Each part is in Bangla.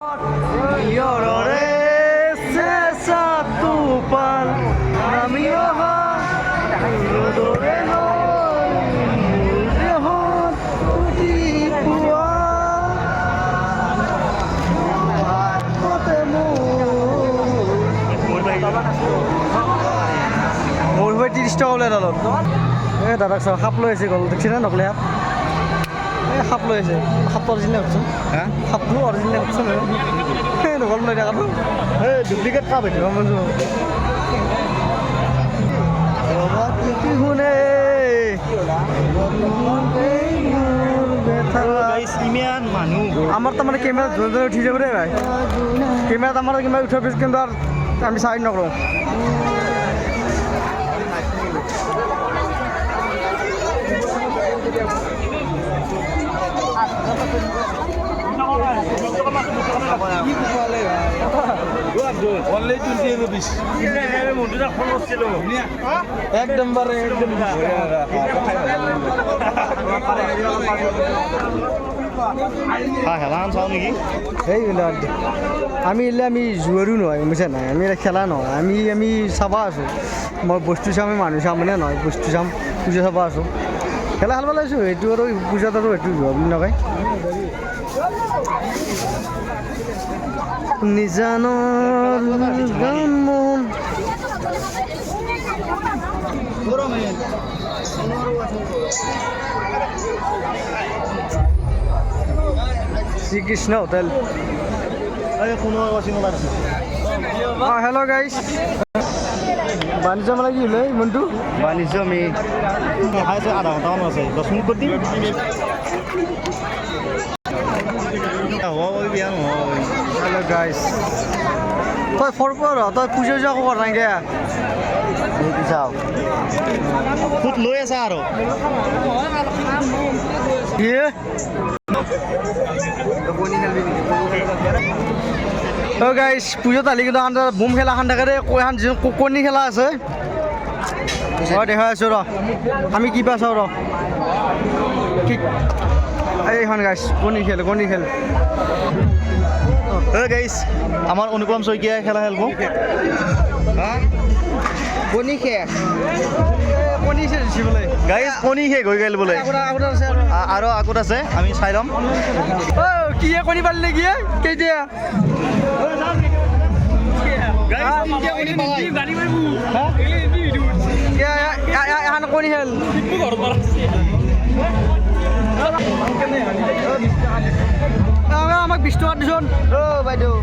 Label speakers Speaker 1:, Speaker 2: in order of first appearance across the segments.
Speaker 1: Na minha Rodoreno, Rehon, Tipua, মোৰ হৈ ত্ৰিছ টকা ওলাই দালত এই দাদাক চাওক সাপ লৈ আহিছে গ'ল দেখিছে নে নকলে এই সাপ লৈ আহিছে। সাপটো অৰিজিনেল
Speaker 2: হা?
Speaker 1: সাপটো অৰিজিনেল কচোন এই নগল লৈ থাকাটো
Speaker 2: এই ডুপ্লিকেট কাপ এইটো।
Speaker 1: গম পাইছোঁ ৰবাত কি শুনে?
Speaker 2: ইমান মানুহ।
Speaker 1: আমার তো মানে ক্যামেরা ধরে ধরে উঠে যাবে রে ভাই। ক্যামেরা তো আমার ক্যামেরা উঠে পিস কিন্তু আর আমি সাইড নকরো আমি এলে আমি জুৱাৰো নহয় বুজিছা নাই? আমি এলা খেলা নহয়। আমি আমি চাবা আছোঁ। মই বস্তু চাম মানুহ চাম মানে নহয়? বস্তু চাম, পূজা চাবা আছোঁ। খেলা খেলব লাগিছোঁ, এইটো আৰু পূজাত আৰু এইটো যোৱা বুলি নকয়। নিজানৰ গান মন। শ্ৰীকৃষ্ণ হোটেল। হেল্ল' গাইছ বাণিজ্য মেলা কি হ'লে মনটো?
Speaker 2: বাণিজ্য আছে আধা ঘণ্টামান আছে। দহ মিনিট কৰি দিম হ'ব বিয়া নহয়
Speaker 1: গাইছ তই ফৰ কৰ তই পূজা যোৱা কৰ নাগে
Speaker 2: চাওঁ ফুট লৈ আছা আৰু।
Speaker 1: কি? অ' গাইছ পূজাত আলি কিন্তু বোম খেলা খান থাকে দেই। কৈ কণী খেলা আছে। মই দেখাই আছোঁ ৰ। আমি কিবা চাওঁ ৰ? কি এইখন গাইছ কণী খেল কণী খেল।
Speaker 2: এই গাইছ আমাৰ অনুপম শইকীয়াই খেলা খেলিব
Speaker 1: কণী খেল কণী
Speaker 2: শেষ হৈ গ'ল বোলে। আৰু আগত আছে আমি চাই ল'ম।
Speaker 1: অ' কি হে? কণী পালি নেকি কেতিয়া এখন কণী খেল। আমাক- আমাক বিশ টকাৰ দিছোন বাইদেউ।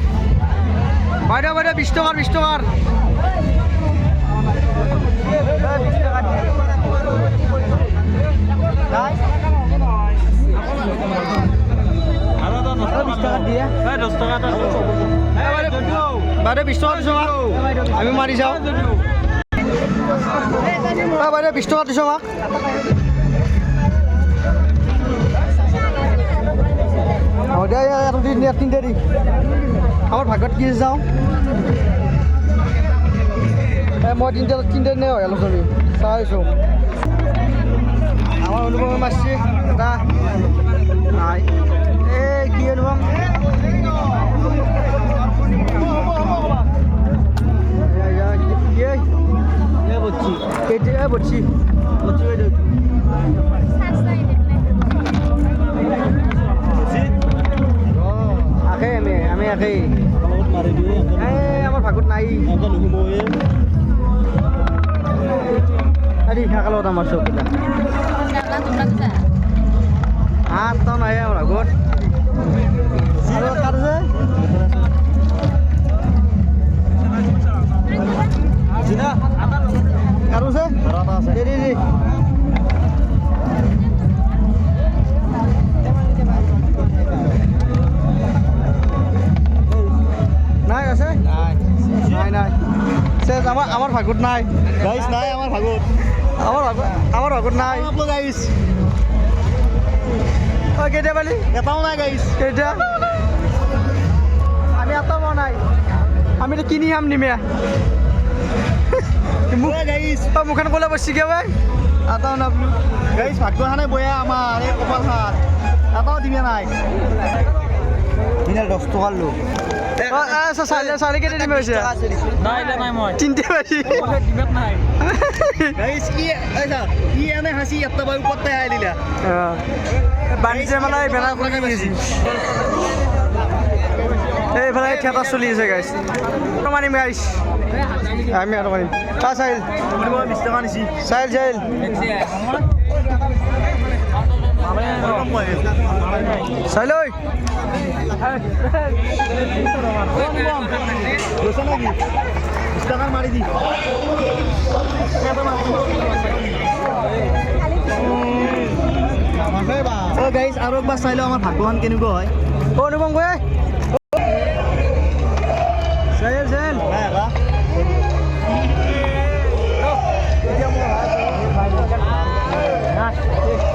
Speaker 1: বাইদেউ বাইদেউ বিশ টকাৰ বিশ টকাৰ বাইদেউ বিশ টকা দিছোঁ আমি মাৰি যাওঁ। বাইদেউ বিশ টকা দিছোঁ আমাক ইয়াত দি ইয়াত তিনিটা আমাৰ ভাগত কি যাওঁ এ মই তিনিটা তিনিটা দিনে হয় আলোচনী। চাই আছোঁ। আমাৰ অনুপমে মাৰিছে এটা নাই। এই কি অনুপম? এয়া, এয়া, কি- আমি আমি আমার ভাগত নাই। আরে থাকা লগত আমার সব আমার আমার ভাগত নাই।
Speaker 2: গাইছ নাই আমাৰ ভাগত।
Speaker 1: আমার ভাগত আমার ভাগত নাই।
Speaker 2: গাইছ
Speaker 1: ও কেতিয়া পালি?
Speaker 2: এটাও নাই গাইছ
Speaker 1: কেতিয়া আমি এটাও পোৱা নাই। আমি এতিয়া কিনি খাম নিমে। অ মুখান ক'লে বচিকে ভাই। এটাও নাপলো
Speaker 2: গাইছ ভাগ্য খানে বয়া আমাৰ এই কপাল খান এটাও দিমে নাই। দহ টকাৰ লো
Speaker 1: চাইলে চাইলে কেইটা দিম হৈছে? তিনিটা পাইছি বাণিজ্য মেলা এই বেনাৰ কৰি গৈছে এইফালে থিয়েটাৰ চলি আছে গাইছ মাৰিম গাইছ আমি আৰু মাৰিম। চা চাইল
Speaker 2: বিছ টকা নিছি
Speaker 1: চাইল চাইল
Speaker 2: টকাৰ মাৰি দি অ' গাইজ আৰু একবাৰ চাই লওঁ আমাৰ ভাগ্যৱান কেনেকুৱা হয়?
Speaker 1: অ অনুপম গৈ চাইল চাইল।
Speaker 2: মানে ফুটো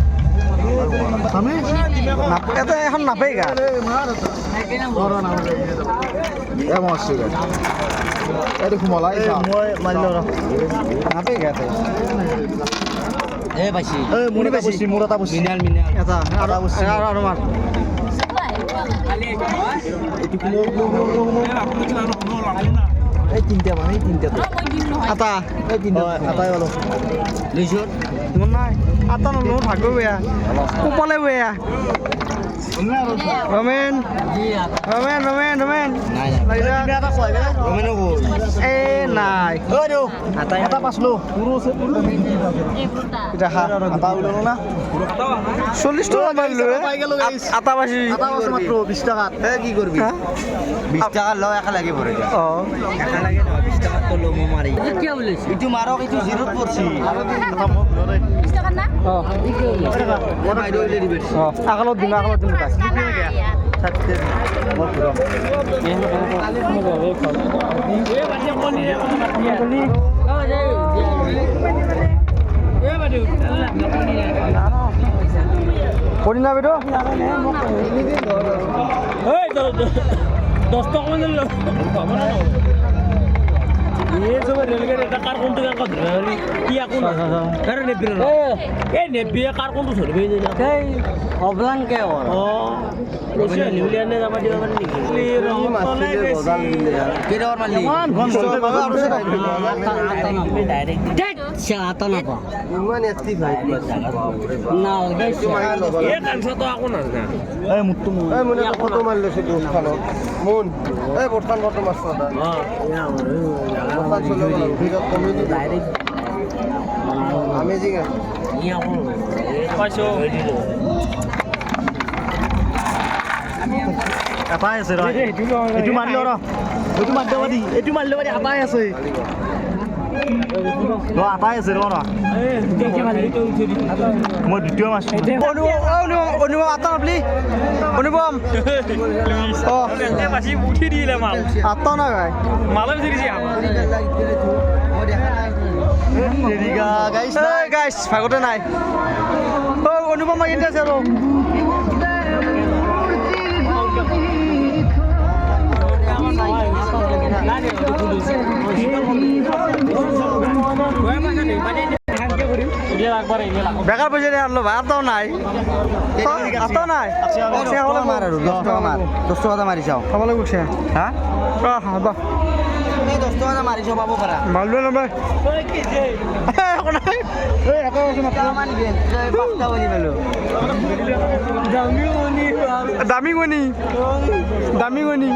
Speaker 1: এটা এখন নাপাই গা
Speaker 2: মই মাৰিলো ৰ
Speaker 1: নাপাই গা তাই
Speaker 3: এ পাইছি
Speaker 2: এটা বস্তু মোৰ এটা বস্তু
Speaker 3: মিনাল মিনাল।
Speaker 1: এটা আৰু আৰু আৰু মাৰ।
Speaker 2: এই তিনিটা মানে এই তিনিটা
Speaker 1: এটা
Speaker 2: এই তিনিটা।
Speaker 3: দুইশত
Speaker 1: মোৰ নাই। আটা নলো মোৰ ভাগ্য বেয়া। কোপালে বেয়া।
Speaker 2: কয় বে
Speaker 3: ৰমেনো গ'ল
Speaker 1: এ নাই। চল্লিছ টকা মাৰিলো আটা
Speaker 2: আছে মাত্ৰ বিছ টকাত।
Speaker 3: এ কি কৰবি? বিছ টকা ল একা লাগে ভৰে যা
Speaker 1: অ।
Speaker 3: একা লাগে নহয় বিছ টকাত তো ল'ব মাৰি। ইটো মাৰক ইটো জিৰ'ত পৰছি।
Speaker 1: আকালত দিম আকালত দিম তাক কৰি বাইদেউ
Speaker 4: টাকা মানে এই সব রেলগাড়ি এটা কার কোনটো কার কথা ধরে কি এখন আরে নেবি না এই কার কোনটো ধরবে এই
Speaker 3: অবলাং কে ওর
Speaker 4: ও বসে নিউলিয়ানে যাবা দিবা মানে নিকি রহমতলে বেশি
Speaker 3: কেডৰ মালি তুমি ডাইৰেক্ট চাতা না পা
Speaker 2: এক্টিভ হয়
Speaker 3: না
Speaker 2: আমেজিং আছে
Speaker 4: ই আকো পাইছো।
Speaker 2: এটাই আছে ৰ। এইটো মাৰি ৰ। এইটো মাৰি দিব দি এইটো মাৰি ল'ব দি আছে। ৰ এটাই আছে ৰ ৰ মই দ্বিতীয় মাৰিছোঁ
Speaker 1: অনুপম অ, অনুপম অনুপম
Speaker 4: উঠি দিলে মাল
Speaker 1: আটা না ভাই?
Speaker 4: মালে দিছি
Speaker 2: দেৰিকা গাইছ
Speaker 1: এই গাইছ ভাগতে নাই। অনুপম মাগি আছে আৰু বেকাৰ পইচা দিয়ে আনলো ভাই নাই। আটাও নাই?
Speaker 3: মাৰ আৰু দহ টকা মাৰ দহ টকা মাৰি চাওঁ
Speaker 1: খাবলৈ গৈছে
Speaker 3: হা
Speaker 1: অ হ'ব
Speaker 3: এই দহ টকা মাৰি চাওঁ পাব
Speaker 1: একো নাই। এই একো আছে মাত্ৰ
Speaker 3: পাঁচটা বনি পালো
Speaker 1: দামী গণি দামী গণি